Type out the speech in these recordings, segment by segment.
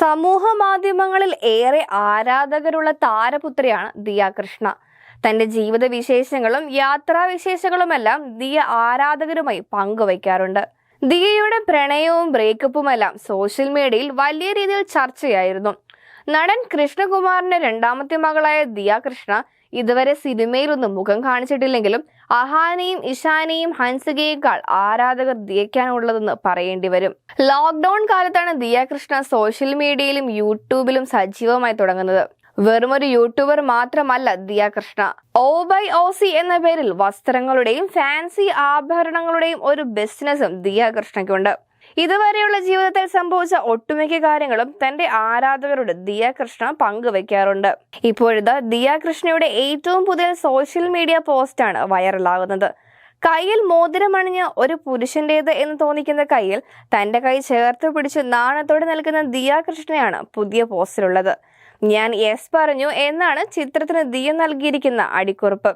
സമൂഹ മാധ്യമങ്ങളിൽ ഏറെ ആരാധകരുള്ള താരപുത്രിയാണ് ദിയ കൃഷ്ണ. തന്റെ ജീവിത വിശേഷങ്ങളും യാത്രാവിശേഷങ്ങളുമെല്ലാം ദിയ ആരാധകരുമായി പങ്കുവയ്ക്കാറുണ്ട്. ദിയയുടെ പ്രണയവും ബ്രേക്കപ്പുമെല്ലാം സോഷ്യൽ മീഡിയയിൽ വലിയ രീതിയിൽ ചർച്ചയായിരുന്നു. നടൻ കൃഷ്ണകുമാറിന്റെ രണ്ടാമത്തെ മകളായ ദിയ കൃഷ്ണ ഇതുവരെ സിനിമയിലൊന്നും മുഖം കാണിച്ചിട്ടില്ലെങ്കിലും അഹാനയും ഇഷാനയും ഹൻസികയേക്കാൾ ആരാധകർ ദിയയ്ക്കാനുള്ളതെന്ന് പറയേണ്ടി വരും. ലോക്ക്ഡൌൺ കാലത്താണ് ദിയ കൃഷ്ണ സോഷ്യൽ മീഡിയയിലും യൂട്യൂബിലും സജീവമായി തുടങ്ങുന്നത്. വെറുമൊരു യൂട്യൂബർ മാത്രമല്ല ദിയ കൃഷ്ണ. ഓ ബൈ ഓ സി എന്ന പേരിൽ വസ്ത്രങ്ങളുടെയും ഫാൻസി ആഭരണങ്ങളുടെയും ഒരു ബിസിനസ്സും ദിയ കൃഷ്ണയ്ക്കുണ്ട്. ഇതുവരെയുള്ള ജീവിതത്തിൽ സംഭവിച്ച ഒട്ടുമിക്ക കാര്യങ്ങളും തന്റെ ആരാധകരോട് ദിയ കൃഷ്ണ പങ്കുവെക്കാറുണ്ട്. ഇപ്പോഴത്തെ ദിയ കൃഷ്ണയുടെ ഏറ്റവും പുതിയ സോഷ്യൽ മീഡിയ പോസ്റ്റാണ് വൈറലാകുന്നത്. കയ്യിൽ മോതിരമണിഞ്ഞ ഒരു പുരുഷന്റേത് എന്ന് തോന്നിക്കുന്ന കയ്യിൽ തന്റെ കൈ ചേർത്ത് പിടിച്ച് നാണത്തോടെ നിൽക്കുന്ന ദിയ കൃഷ്ണയാണ് പുതിയ പോസ്റ്റിലുള്ളത്. ഞാൻ യെസ് പറഞ്ഞു എന്നാണ് ചിത്രത്തിന് ദിയ നൽകിയിരിക്കുന്ന അടിക്കുറിപ്പ്.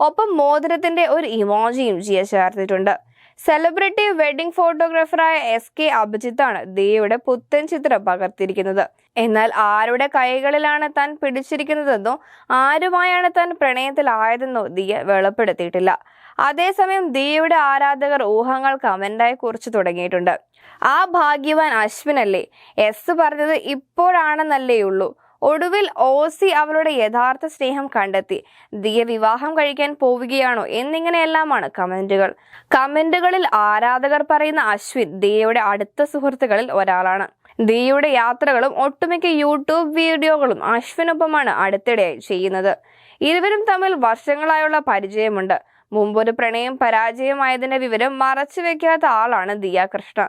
ഒപ്പം മോതിരത്തിന്റെ ഒരു ഇമോജിയും ജിയ ചേർത്തിട്ടുണ്ട്. സെലിബ്രിറ്റി വെഡിംഗ് ഫോട്ടോഗ്രാഫറായ എസ് കെ അഭിജിത്താണ് ദിയയുടെ പുത്തൻ ചിത്രം പകർത്തിയിരിക്കുന്നത്. എന്നാൽ ആരുടെ കൈകളിലാണ് താൻ പിടിച്ചിരിക്കുന്നതെന്നോ ആരുമായാണ് താൻ പ്രണയത്തിലായതെന്നോ ദിയ വെളിപ്പെടുത്തിയിട്ടില്ല. അതേസമയം ദിയയുടെ ആരാധകർ ഊഹങ്ങൾ കമന്റായി കുറിച്ചു തുടങ്ങിയിട്ടുണ്ട്. ആ ഭാഗ്യവാൻ അശ്വിനല്ലേ? എസ് പറഞ്ഞത് ഇപ്പോഴാണെന്നല്ലേ ഉള്ളൂ. ഒടുവിൽ ഓസി അവളുടെ യഥാർത്ഥ സ്നേഹം കണ്ടെത്തി. ദിയ വിവാഹം കഴിക്കാൻ പോവുകയാണോ എന്നിങ്ങനെയെല്ലാമാണ് കമന്റുകൾ. കമന്റുകളിൽ ആരാധകർ പറയുന്ന അശ്വിൻ ദിയയുടെ അടുത്ത സുഹൃത്തുക്കളിൽ ഒരാളാണ്. ദിയയുടെ യാത്രകളും ഒട്ടുമിക്ക യൂട്യൂബ് വീഡിയോകളും അശ്വിനൊപ്പമാണ് അടുത്തിടെയായി ചെയ്യുന്നത്. ഇരുവരും തമ്മിൽ വർഷങ്ങളായുള്ള പരിചയമുണ്ട്. മുമ്പൊരു പ്രണയം പരാജയമായതിന്റെ വിവരം മറച്ചു വെക്കാത്ത ആളാണ് ദിയ കൃഷ്ണ.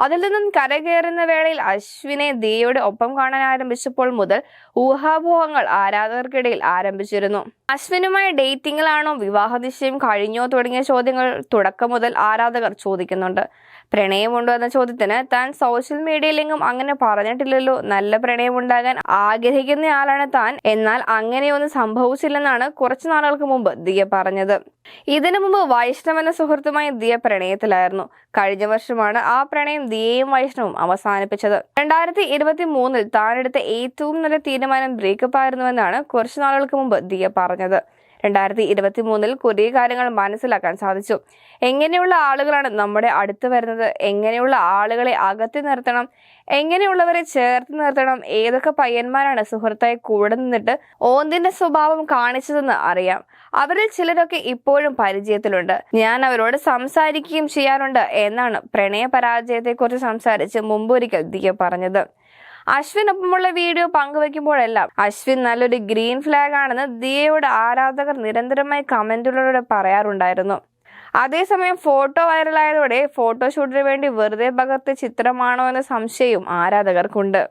അതിൽ നിന്നും കരകയറുന്ന വേളയിൽ അശ്വിനെ ദിയയുടെ ഒപ്പം കാണാൻ ആരംഭിച്ചപ്പോൾ മുതൽ ഊഹാപോഹങ്ങൾ ആരാധകർക്കിടയിൽ ആരംഭിച്ചിരുന്നു. അശ്വിനുമായി ഡേറ്റിംഗിലാണോ വിവാഹ നിശ്ചയം കഴിഞ്ഞോ തുടങ്ങിയ ചോദ്യങ്ങൾ തുടക്കം മുതൽ ആരാധകർ ചോദിക്കുന്നുണ്ട്. പ്രണയമുണ്ടോ എന്ന ചോദ്യത്തിന് താൻ സോഷ്യൽ മീഡിയയിലെങ്കും അങ്ങനെ പറഞ്ഞിട്ടില്ലല്ലോ. നല്ല പ്രണയമുണ്ടാകാൻ ആഗ്രഹിക്കുന്ന ആളാണ് താൻ. എന്നാൽ അങ്ങനെയൊന്നും സംഭവിച്ചില്ലെന്നാണ് കുറച്ചു നാളുകൾക്ക് മുമ്പ് ദിയ പറഞ്ഞത്. ഇതിനു മുമ്പ് വൈഷ്ണവ് എന്ന സുഹൃത്തുമായി ദിയ പ്രണയത്തിലായിരുന്നു. കഴിഞ്ഞ വർഷമാണ് ആ പ്രണയം ദിയയും വൈഷ്ണവും അവസാനിപ്പിച്ചത്. രണ്ടായിരത്തി ഇരുപത്തി മൂന്നിൽ താനെടുത്ത ഏറ്റവും നല്ല തീരുമാനം ബ്രേക്കപ്പ് ആയിരുന്നുവെന്നാണ് കുറച്ചു നാളുകൾക്ക് മുമ്പ് ദിയ പറഞ്ഞത്. രണ്ടായിരത്തി ഇരുപത്തി മൂന്നിൽ കുറേ കാര്യങ്ങൾ മനസ്സിലാക്കാൻ സാധിച്ചു. എങ്ങനെയുള്ള ആളുകളാണ് നമ്മുടെ അടുത്ത് വരുന്നത്? എങ്ങനെയുള്ള ആളുകളെ അകത്തി നിർത്തണം? എങ്ങനെയുള്ളവരെ ചേർത്ത് നിർത്തണം? ഏതൊക്കെ പയ്യന്മാരാണ് സുഹൃത്തായി കൂടെ നിന്നിട്ട് ഓന്തിന്റെ സ്വഭാവം കാണിച്ചതെന്ന് അറിയാം. അവരിൽ ചിലരൊക്കെ ഇപ്പോഴും പരിചയത്തിലുണ്ട്. ഞാൻ അവരോട് സംസാരിക്കുകയും ചെയ്യാറുണ്ട് എന്നാണ് പ്രണയ പരാജയത്തെക്കുറിച്ച് സംസാരിച്ച് മുമ്പൊരിക്കൽ ദിയ പറഞ്ഞത്. അശ്വിനൊപ്പമുള്ള വീഡിയോ പങ്കുവെക്കുമ്പോഴെല്ലാം അശ്വിൻ നല്ലൊരു ഗ്രീൻ ഫ്ലാഗ് ആണെന്ന് ദിയയുടെ ആരാധകർ നിരന്തരമായി കമന്റുകളിലൂടെ പറയാറുണ്ടായിരുന്നു. അതേസമയം ഫോട്ടോ വൈറലായതോടെ ഫോട്ടോഷൂട്ടിന് വേണ്ടി വെറുതെ പകർത്തിയ ചിത്രമാണോ എന്ന സംശയവും ആരാധകർക്കുണ്ട്.